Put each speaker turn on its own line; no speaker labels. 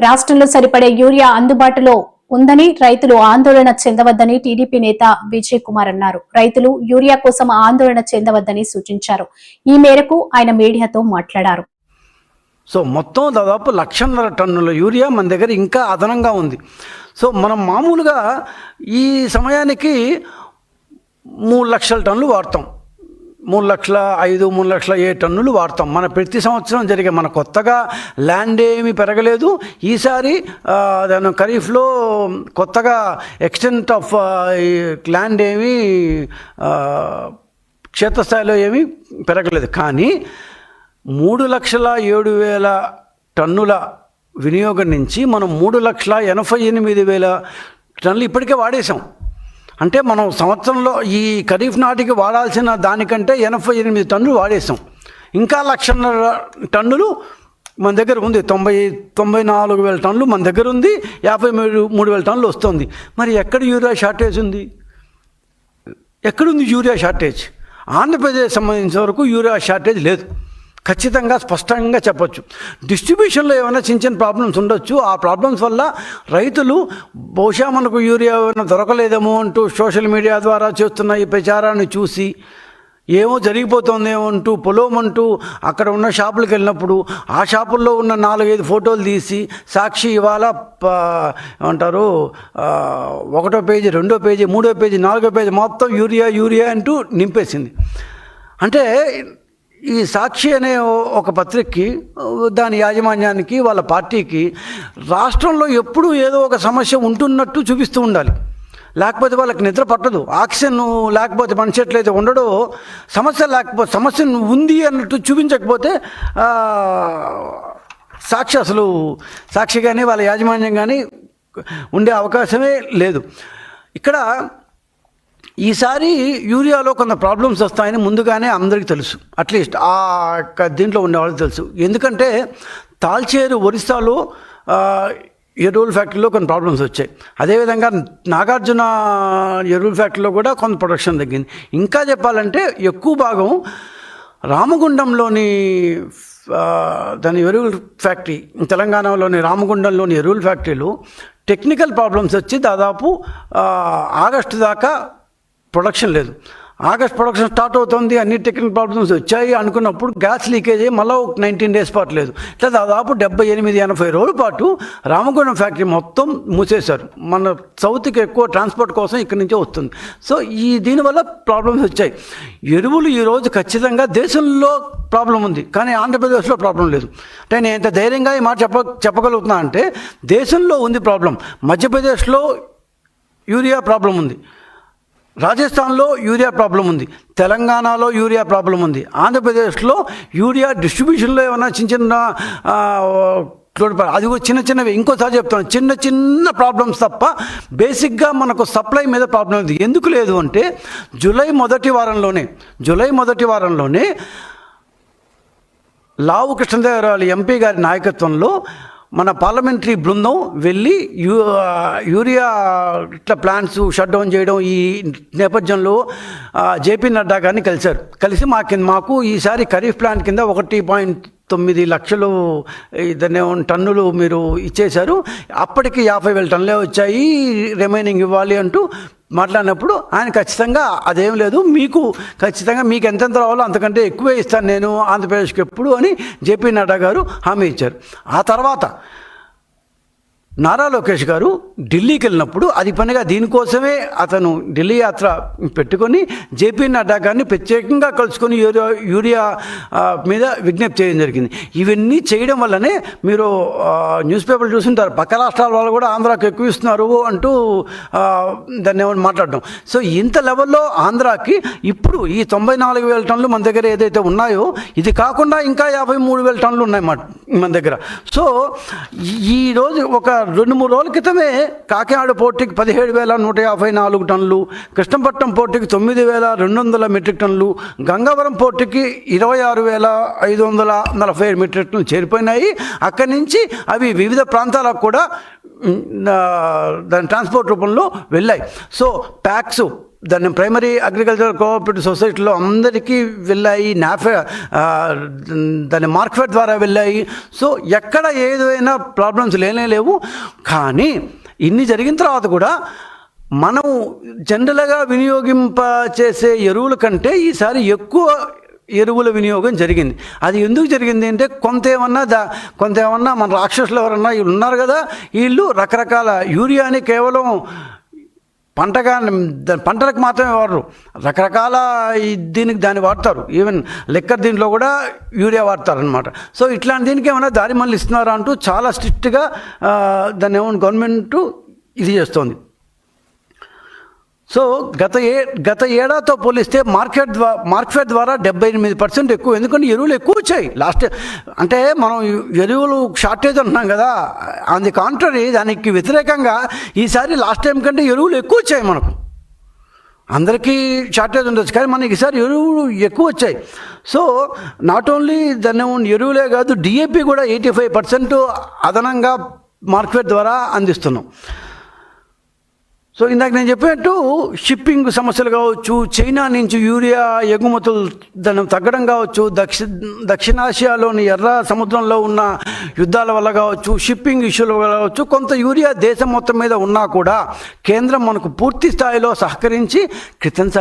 రాష్ట్రంలో సరిపడే యూరియా అందుబాటులో ఉందని రైతులు ఆందోళన చెందవద్దని టీడీపీ నేత విజయ్ కుమార్ అన్నారు. రైతులు యూరియా కోసం ఆందోళన చెందవద్దని సూచించారు. ఈ మేరకు ఆయన మీడియాతో మాట్లాడారు.
సో మొత్తం దాదాపు లక్షన్నర టన్నుల యూరియా మన దగ్గర ఇంకా అదనంగా ఉంది. సో మనం మామూలుగా ఈ సమయానికి మూడు లక్షల టన్నులు వాడతాం. మూడు లక్షల ఐదు మూడు లక్షల ఏ టన్నులు వాడతాం. మన ప్రతి సంవత్సరం జరిగే మన కొత్తగా ల్యాండ్ ఏమీ పెరగలేదు. ఈసారి దాని ఖరీఫ్లో కొత్తగా ఎక్స్టెంట్ ఆఫ్ ల్యాండ్ ఏమీ క్షేత్రస్థాయిలో ఏమీ పెరగలేదు. కానీ మూడు లక్షల ఏడు వేల టన్నుల వినియోగం నుంచి మనం మూడు లక్షల ఎనభై ఎనిమిది వేల టన్నులు ఇప్పటికే వాడేసాం అంటే మనం సంవత్సరంలో ఈ ఖరీఫ్ నాటికి వాడాల్సిన దానికంటే ఎనభై ఎనిమిది టన్నులు వాడేసాం ఇంకా లక్షన్నర టన్నులు మన దగ్గర ఉంది. తొంభై తొంభై నాలుగు వేల టన్నులు మన దగ్గర ఉంది. యాభై మూడు మూడు వేల టన్నులు వస్తుంది. మరి ఎక్కడ యూరియా షార్టేజ్ ఉంది? ఎక్కడుంది యూరియా షార్టేజ్? ఆంధ్రప్రదేశ్ సంబంధించిన వరకు యూరియా షార్టేజ్ లేదు. ఖచ్చితంగా స్పష్టంగా చెప్పొచ్చు. డిస్ట్రిబ్యూషన్లో ఏమైనా చిన్న చిన్న ప్రాబ్లమ్స్ ఉండొచ్చు. ఆ ప్రాబ్లమ్స్ వల్ల రైతులు బహుశా మనకు యూరియా ఏమైనా దొరకలేదేమో అంటూ సోషల్ మీడియా ద్వారా చేస్తున్న ఈ ప్రచారాన్ని చూసి ఏమో జరిగిపోతుందేమో అంటూ పొలోమంటూ అక్కడ ఉన్న షాపులకు వెళ్ళినప్పుడు ఆ షాపుల్లో ఉన్న నాలుగైదు ఫోటోలు తీసి సాక్షి ఇవాళ ఏమంటారు ఒకటో పేజీ రెండో పేజీ మూడో పేజీ నాలుగో పేజీ మొత్తం యూరియా యూరియా అంటూ నింపేసింది. అంటే ఈ సాక్షి అనే ఒక పత్రికకి దాని యాజమాన్యానికి వాళ్ళ పార్టీకి రాష్ట్రంలో ఎప్పుడూ ఏదో ఒక సమస్య ఉంటున్నట్టు చూపిస్తూ ఉండాలి. లేకపోతే వాళ్ళకి నిద్ర పట్టదు. ఆక్సిజన్ లేకపోతే మనిషి ఎట్లయితే ఉండడో సమస్య లేకపోతే సమస్య ఉంది అన్నట్టు చూపించకపోతే సాక్షి అసలు సాక్షి కానీ వాళ్ళ యాజమాన్యం కానీ ఉండే అవకాశమే లేదు. ఇక్కడ ఈసారి యూరియాలో కొంత ప్రాబ్లమ్స్ వస్తాయని ముందుగానే అందరికీ తెలుసు. అట్లీస్ట్ ఆ యొక్క దీంట్లో ఉండేవాళ్ళకి తెలుసు. ఎందుకంటే తాల్చేరు ఒరిస్సాలో ఎరువుల ఫ్యాక్టరీలో కొన్ని ప్రాబ్లమ్స్ వచ్చాయి. అదేవిధంగా నాగార్జున ఎరువుల ఫ్యాక్టరీలో కూడా కొంత ప్రొడక్షన్ తగ్గింది. ఇంకా చెప్పాలంటే ఎక్కువ భాగం రామగుండంలోని దాని ఎరువుల ఫ్యాక్టరీ తెలంగాణలోని రామగుండంలోని ఎరువుల ఫ్యాక్టరీలు టెక్నికల్ ప్రాబ్లమ్స్ వచ్చి దాదాపు ఆగస్టు దాకా ప్రొడక్షన్ లేదు. ఆగస్ట్ ప్రొడక్షన్ స్టార్ట్ అవుతుంది అన్ని టెక్నికల్ ప్రాబ్లమ్స్ వచ్చాయి అనుకున్నప్పుడు గ్యాస్ లీకేజ్ అయ్యి మళ్ళీ ఒక నైన్టీన్ డేస్ పాటు లేదు. ఇట్లా దాదాపు డెబ్బై ఎనిమిది ఎనభై రోజుల పాటు రామగుండం ఫ్యాక్టరీ మొత్తం మూసేశారు. మన సౌత్కి ఎక్కువ ట్రాన్స్పోర్ట్ కోసం ఇక్కడి నుంచే వస్తుంది. సో ఈ దీనివల్ల ప్రాబ్లమ్స్ వచ్చాయి. ఎరువులు ఈరోజు ఖచ్చితంగా దేశంలో ప్రాబ్లం ఉంది కానీ ఆంధ్రప్రదేశ్లో ప్రాబ్లం లేదు. అంటే నేను ఎంత ధైర్యంగా ఈ మాట చెప్ప చెప్పగలుగుతున్నా అంటే దేశంలో ఉంది ప్రాబ్లం. మధ్యప్రదేశ్లో యూరియా ప్రాబ్లం ఉంది. రాజస్థాన్లో యూరియా ప్రాబ్లం ఉంది తెలంగాణలో యూరియా ప్రాబ్లం ఉంది ఆంధ్రప్రదేశ్లో యూరియా డిస్ట్రిబ్యూషన్లో ఏమైనా చిన్న చిన్న అది చిన్న చిన్నవి ఇంకోసారి చెప్తాను చిన్న చిన్న ప్రాబ్లమ్స్ తప్ప బేసిక్గా మనకు సప్లై మీద ప్రాబ్లం ఉంది. ఎందుకు లేదు అంటే జూలై మొదటి వారంలోనే జూలై మొదటి వారంలోనే లావు కృష్ణదేవరాయలు ఎంపీ గారి నాయకత్వంలో మన పార్లమెంటరీ బృందం వెళ్ళి యూ యూరియా ఇట్లా ప్లాంట్స్ షట్ డౌన్ చేయడం ఈ నేపథ్యంలో జేపీ నడ్డా గారిని కలిశారు. కలిసి మా కింద మాకు ఈసారి ఖరీఫ్ ప్లాంట్ కింద ఒకటి పాయింట్ తొమ్మిది లక్షలు ఇదనే టన్నులు మీరు ఇచ్చేశారు. అప్పటికి యాభై వేల టన్నులే వచ్చాయి రిమైనింగ్ ఇవ్వాలి అంటూ మాట్లాడినప్పుడు ఆయన ఖచ్చితంగా అదేం లేదు మీకు ఖచ్చితంగా మీకు ఎంతెంత రావాలో అంతకంటే ఎక్కువే ఇస్తాను నేను ఆంధ్రప్రదేశ్కి ఎప్పుడు అని జేపీ నడ్డా గారు హామీ ఇచ్చారు. ఆ తర్వాత నారా లోకేష్ గారు ఢిల్లీకి వెళ్ళినప్పుడు అది పనిగా దీనికోసమే అతను ఢిల్లీ యాత్ర పెట్టుకొని జేపీ నడ్డా గారిని ప్రత్యేకంగా కలుసుకొని యూరియా యూరియా మీద విజ్ఞప్తి చేయడం జరిగింది. ఇవన్నీ చేయడం వల్లనే మీరు న్యూస్ పేపర్లు చూస్తుంటారు పక్క రాష్ట్రాల వాళ్ళు కూడా ఆంధ్రాకి ఎక్కువ ఇస్తున్నారు అంటూ దాన్ని ఏమైనా మాట్లాడడం. సో ఇంత లెవెల్లో ఆంధ్రాకి ఇప్పుడు ఈ తొంభై నాలుగు వేల టన్నులు మన దగ్గర ఏదైతే ఉన్నాయో ఇది కాకుండా ఇంకా యాభై మూడు వేల టన్నులు ఉన్నాయి మా మన దగ్గర. సో ఈరోజు ఈ రోజు ఒక రెండు మూడు రోజుల క్రితమే కాకినాడ పోర్టుకి పదిహేడు వేల నూట యాభై నాలుగు టన్నులు కృష్ణపట్నం పోర్టుకి తొమ్మిది వేల రెండు వందల మెట్రిక్ టన్నులు గంగవరం పోర్టుకి ఇరవై ఆరు వేల ఐదు వందల నలభై ఏడు మెట్రిక్ టన్నులు చేరిపోయినాయి. అక్కడి నుంచి అవి వివిధ ప్రాంతాలకు కూడా దాని ట్రాన్స్పోర్ట్ రూపంలో వెళ్ళాయి. సో ప్యాక్స్ దాన్ని ప్రైమరీ అగ్రికల్చర్ కోఆపరేటివ్ సొసైటీలో అందరికీ వెళ్ళాయి నాఫే దాని మార్కెట్ ద్వారా వెళ్ళాయి. సో ఎక్కడ ఏదైనా ప్రాబ్లమ్స్ లేనే లేవు. కానీ ఇన్ని జరిగిన తర్వాత కూడా మనం జనరల్గా వినియోగింప చేసే ఎరువుల కంటే ఈసారి ఎక్కువ ఎరువుల వినియోగం జరిగింది. అది ఎందుకు జరిగింది అంటే కొంత ఏమన్నా దా కొంత ఏమన్నా మన రాక్షసులు ఎవరన్నా వీళ్ళు ఉన్నారు కదా వీళ్ళు రకరకాల యూరియాని కేవలం పంటగా పంటలకు మాత్రమే వాడరు. రకరకాల దీనికి దాన్ని వాడతారు. ఈవెన్ లెక్కర్ దీంట్లో కూడా యూరియా వాడతారనమాట సో ఇట్లాంటి దీనికి ఏమైనా దారి మళ్ళీ ఇస్తున్నారా అంటూ చాలా స్ట్రిక్ట్గా దాన్ని ఏమైనా గవర్నమెంట్ ఇది చేస్తోంది. సో గత ఏ గత ఏడాదితో పోలిస్తే మార్కెట్ ద్వారా మార్కెట్ ద్వారా డెబ్బై ఎనిమిది పర్సెంట్ ఎక్కువ ఎందుకంటే ఎరువులు ఎక్కువ వచ్చాయి. లాస్ట్ అంటే మనం ఎరువులు షార్టేజ్ అంటున్నాం కదా ఆన్ ది కాంట్రరీ దానికి వ్యతిరేకంగా ఈసారి లాస్ట్ టైం కంటే ఎరువులు ఎక్కువ వచ్చాయి మనకు. అందరికీ షార్టేజ్ ఉండొచ్చు కానీ మనకి ఈసారి ఎరువులు ఎక్కువ వచ్చాయి. సో నాట్ ఓన్లీ దాన్ని ఎరువులే కాదు డిఏపి కూడా ఎయిటీ ఫైవ్ పర్సెంట్ అదనంగా మార్కెట్ ద్వారా అందిస్తున్నాం. సో ఇందాక నేను చెప్పినట్టు షిప్పింగ్ సమస్యలు కావచ్చు చైనా నుంచి యూరియా ఎగుమతులు దాని తగ్గడం కావచ్చు దక్షి దక్షిణాసియాలోని ఎర్ర సముద్రంలో ఉన్న యుద్ధాల వల్ల కావచ్చు షిప్పింగ్ ఇష్యూల వల్ల కావచ్చు కొంత యూరియా దేశం మొత్తం మీద ఉన్నా కూడా కేంద్రం మనకు పూర్తి స్థాయిలో సహకరించి క్రితంసారి